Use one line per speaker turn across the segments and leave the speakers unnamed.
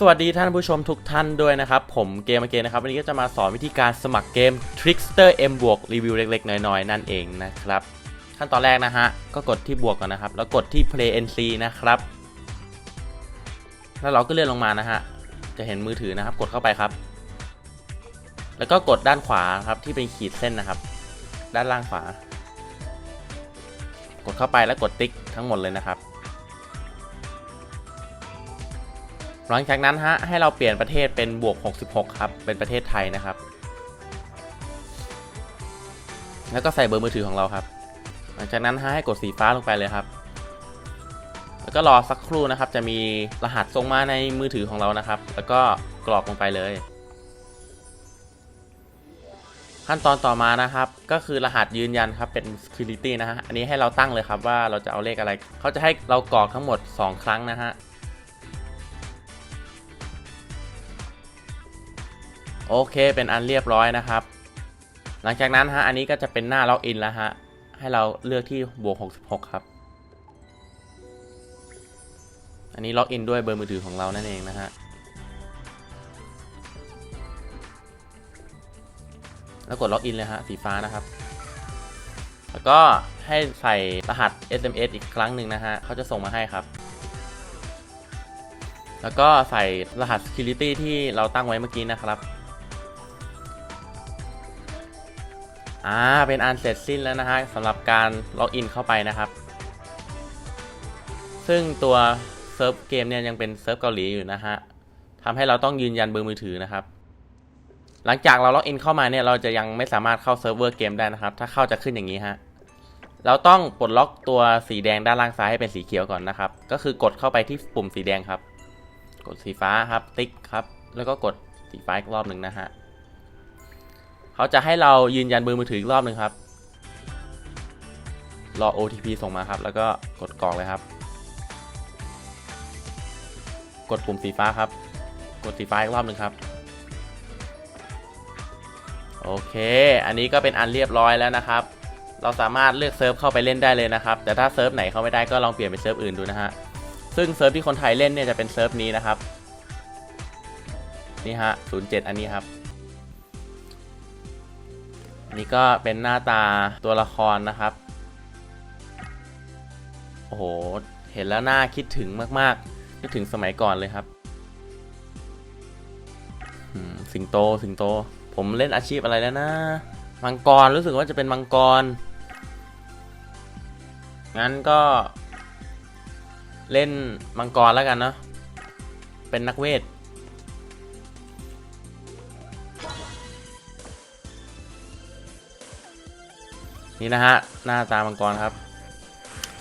สวัสดีท่านผู้ชมทุกท่านด้วยนะครับ ผมเกมเกมนะครับ วันนี้ก็จะมาสอนวิธีการสมัครเกม Trickster M บวกรีวิวเล็กๆ น้อยๆ นั่นเองนะครับ ขั้นตอนแรกนะฮะ ก็กดที่บวกก่อนนะครับ แล้วกดที่ Play NC นะครับ แล้วเราก็เลื่อนลงมานะฮะ จะเห็นมือถือนะครับ กดเข้าไปครับ แล้วก็กดด้านขวาครับที่เป็นขีดเส้นนะครับ ด้านล่างขวา กดเข้าไปแล้วกดติ๊กทั้งหมดเลยนะครับ หลังจากนั้นฮะให้เราเปลี่ยนประเทศเป็นบวก 66 ครับ เป็นประเทศไทยนะครับ แล้วก็ใส่เบอร์มือถือของเราครับ หลังจากนั้นฮะให้กดสีฟ้าลงไปเลยครับ แล้วก็รอสักครู่นะครับ จะมีรหัสส่งมาในมือถือของเรานะครับ แล้วก็กรอกลงไปเลย ขั้นตอนต่อมานะครับ ก็คือรหัสยืนยันครับเป็น security นะฮะ อันนี้ให้เราตั้งเลยครับว่าเราจะเอาเลขอะไร เขาจะให้เรากรอกทั้งหมด 2 ครั้งนะฮะ โอเคเป็นอันเรียบร้อยนะครับ หลังจากนั้นฮะอันนี้ก็จะเป็นหน้าล็อกอินแล้วฮะให้เราเลือกที่บวก 66 ครับ อันนี้ล็อกอินด้วยเบอร์มือถือของเรานั่นเองนะฮะแล้วกดล็อกอินเลยฮะสีฟ้านะครับ แล้วก็ให้ใส่รหัส SMS อีกครั้งหนึ่งนะฮะเขาจะส่งมาให้ครับ แล้วก็ใส่รหัส security ที่เราตั้งไว้เมื่อกี้นะครับ อ่าเป็นอันเสร็จสิ้นแล้วนะฮะสำหรับการล็อกอินเข้าไปนะครับ ซึ่งตัวเซิร์ฟเกมเนี่ยยังเป็นเซิร์ฟเกาหลีอยู่นะฮะทำให้เราต้องยืนยันเบอร์มือถือนะครับ หลังจากเราล็อกอินเข้ามาเนี่ยเราจะยังไม่สามารถเข้าเซิร์ฟเวอร์เกมได้นะครับ ถ้าเข้าจะขึ้นอย่างนี้ฮะเราต้องปลดล็อกตัวสีแดงด้านล่างซ้ายให้เป็นสีเขียวก่อนนะครับ ก็คือกดเข้าไปที่ปุ่มสีแดงครับ กดสีฟ้าครับติ๊กครับ แล้วก็กดสีฟ้าอีกรอบหนึ่งนะฮะ เขาจะให้เรายืนยันเบอร์มือถืออีกรอบหนึ่งครับ รอ OTP ส่งมาครับ แล้วก็กดกรอกเลยครับ กดปุ่มสีฟ้าครับ กดสีฟ้าอีกรอบหนึ่งครับ โอเค อันนี้ก็เป็นอันเรียบร้อยแล้วนะครับ เราสามารถเลือกเซิร์ฟเข้าไปเล่นได้เลยนะครับ แต่ถ้าเซิร์ฟไหนเข้าไม่ได้ก็ลองเปลี่ยนไปเซิร์ฟอื่นดูนะฮะ ซึ่งเซิร์ฟที่คนไทยเล่นเนี่ยจะเป็นเซิร์ฟนี้นะครับ นี่ฮะ07 อันนี้ครับ นี่ก็เป็นหน้าตาตัวละครนะครับ โอ้โห เห็นแล้วน่าคิดถึงมากๆนึกถึงสมัยก่อนเลยครับ สิงโต สิงโต ผมเล่นอาชีพอะไรแล้วนะ มังกร รู้สึกว่าจะเป็นมังกร งั้นก็ เล่นมังกรแล้วกันเนาะ เป็นนักเวท นี่นะฮะ หน้าตามังกรครับ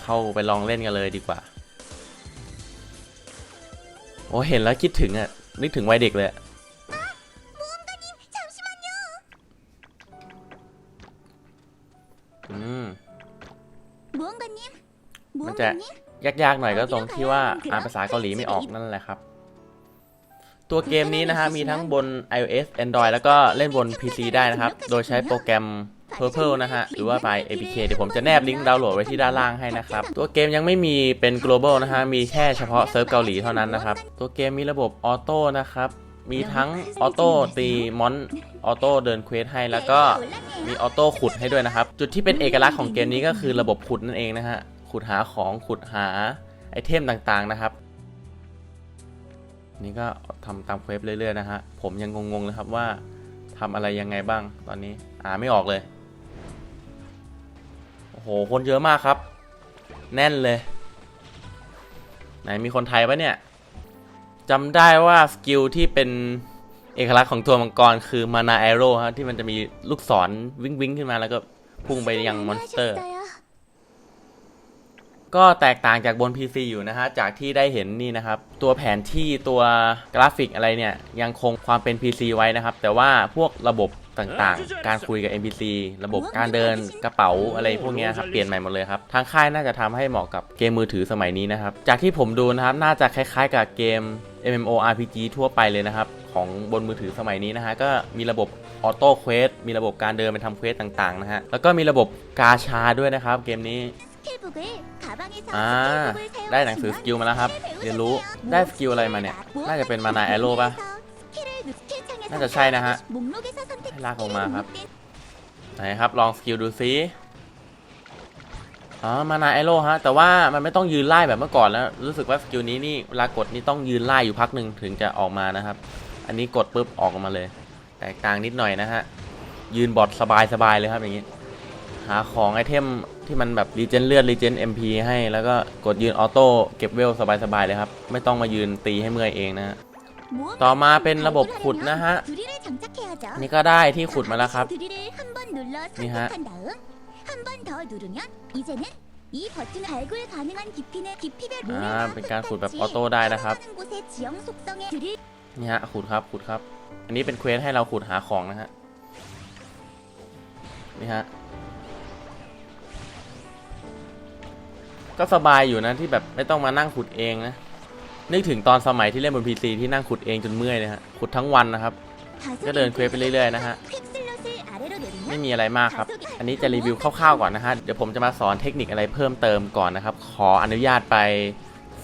เข้าไปลองเล่นกันเลยดีกว่า โอ้เห็นแล้วคิดถึงอะ นึกถึงวัยเด็กเลยมัน
จะ
ยากๆหน่อยก็ตรงที่ว่าอ่านภาษาเกาหลีไม่ออกนั่นแหละครับ ตัวเกมนี้นะฮะมีทั้งบน iOS Android แล้วก็เล่นบน PC ได้นะครับ โดยใช้โปรแกรม Purple นะฮะ หรือว่า by APK เดี๋ยวผมจะแนบลิงก์ดาวน์โหลดไว้ที่ด้านล่างให้นะครับ ตัวเกมยังไม่มีเป็น global นะฮะ มีแค่เฉพาะเซิร์ฟเกาหลีเท่านั้นนะครับ ตัวเกมมีระบบออโต้นะครับ มีทั้งออโต้ตีมอนออโต้เดินเควสให้แล้วก็มีออโต้ขุดให้ด้วยนะครับ จุดที่เป็นเอกลักษณ์ของเกมนี้ก็คือระบบขุดนั่นเองนะฮะ ขุดหาของขุดหาไอเทมต่างๆนะครับ นี่ก็ทำตามเควสเรื่อยๆนะฮะ ผมยังงงๆเลยครับว่าทำอะไรยังไงบ้างตอนนี้อ่านไม่ออกเลยโอ้โหคนเยอะมากครับ แน่นเลย ไหนมีคนไทยปะเนี่ยจำได้ว่าสกิลที่เป็นเอกลักษณ์ของตัวมังกรคือมานาแอโร่ฮะที่มันจะมีลูกศรวิ่งวิ่งขึ้นมาแล้วก็พุ่งไปยังมอนสเตอร์ ก็แตกต่างจากบน PC อยู่นะฮะ จากที่ได้เห็นนี่นะครับ ตัวแผนที่ตัวกราฟิกอะไรเนี่ย ยังคงความเป็น PC ไว้นะครับ แต่ว่าพวกระบบ ต่างๆ การคุยกับ NPC ระบบการเดินกระเป๋าอะไรพวกนี้ครับเปลี่ยนใหม่หมดเลยครับทางค่ายน่าจะทำให้เหมาะกับเกมมือถือสมัยนี้นะครับจากที่ผมดูนะครับน่าจะคล้ายๆ กับเกม MMORPG ทั่วไปเลยนะครับของบนมือถือสมัยนี้นะฮะก็มีระบบออโต้เควสมีระบบการเดินไปทำเควสต่างๆนะฮะแล้วก็มีระบบกาชาด้วยนะครับเกมนี้อ่าได้หนังสือสกิลมาแล้วครับ เรียนรู้ได้สกิลอะไรมาเนี่ย น่าจะเป็นมานาแอโร่ปะน่าจะใช่นะฮะ ลากลงมาครับ ไหนครับ ลองสกิลดูซิอ๋อมานาไอโร่ฮะ แต่ว่ามันไม่ต้องยืนไล่แบบเมื่อก่อนแล้ว รู้สึกว่าสกิลนี้นี่เวลากดนี่ต้องยืนไล่อยู่พักหนึ่งถึงจะออกมานะครับ อันนี้กดปุ๊บออกมาเลย แตกต่างนิดหน่อยนะฮะ ยืนบอดสบายสบายเลยครับอย่างนี้ หาของไอเทมที่มันแบบรีเจนเลือดรีเจนเอ็มพีให้ แล้วก็กดยืนออโต้เก็บเวลสบายสบายเลยครับ ไม่ต้องมายืนตีให้เมื่อยเองนะฮะ ต่อมาเป็นระบบขุดนะฮะ นี่ก็ได้ที่ขุดมาแล้วครับ
นี่
ฮะ
เป็
นการขุดแบบออโต้ได้นะครับ นี่ฮะ ขุดครับ ขุดครับ อันนี้เป็นเควสให้เราขุดหาของนะฮะ นี่ฮะ ก็สบายอยู่นะที่แบบไม่ต้องมานั่งขุดเองนะ นึกถึงตอนสมัยที่เล่นบนพีซีที่นั่งขุดเองจนเมื่อยนะฮะขุดทั้งวันนะครับ ก็เดินเควสไปเรื่อยๆนะฮะไม่มีอะไรมากครับ อันนี้จะรีวิวคร่าวๆก่อนนะฮะ เดี๋ยวผมจะมาสอนเทคนิคอะไรเพิ่มเติมก่อนนะครับ ขออนุญาตไป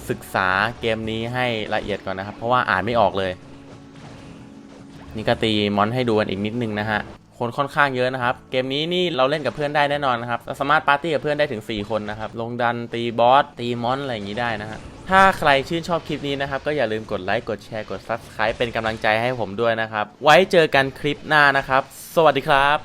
ศึกษาเกมนี้ให้ละเอียดก่อนนะครับ เพราะว่าอ่านไม่ออกเลย นี่ก็ตีมอนให้ดูกันอีกนิดนึงนะฮะ คนค่อนข้างเยอะนะครับ เกมนี้นี่เราเล่นกับเพื่อนได้แน่นอนนะครับ เราสามารถปาร์ตี้กับเพื่อนได้ถึง 4 คนนะครับ ลงดันตีบอสตีมอนอะไรอย่างนี้ได้นะฮะ ถ้าใครชื่นชอบคลิปนี้นะครับ ก็อย่าลืมกดไลค์กดแชร์กด Subscribe เป็นกำลังใจให้ผมด้วยนะครับ ไว้เจอกันคลิปหน้านะครับ สวัสดีครับ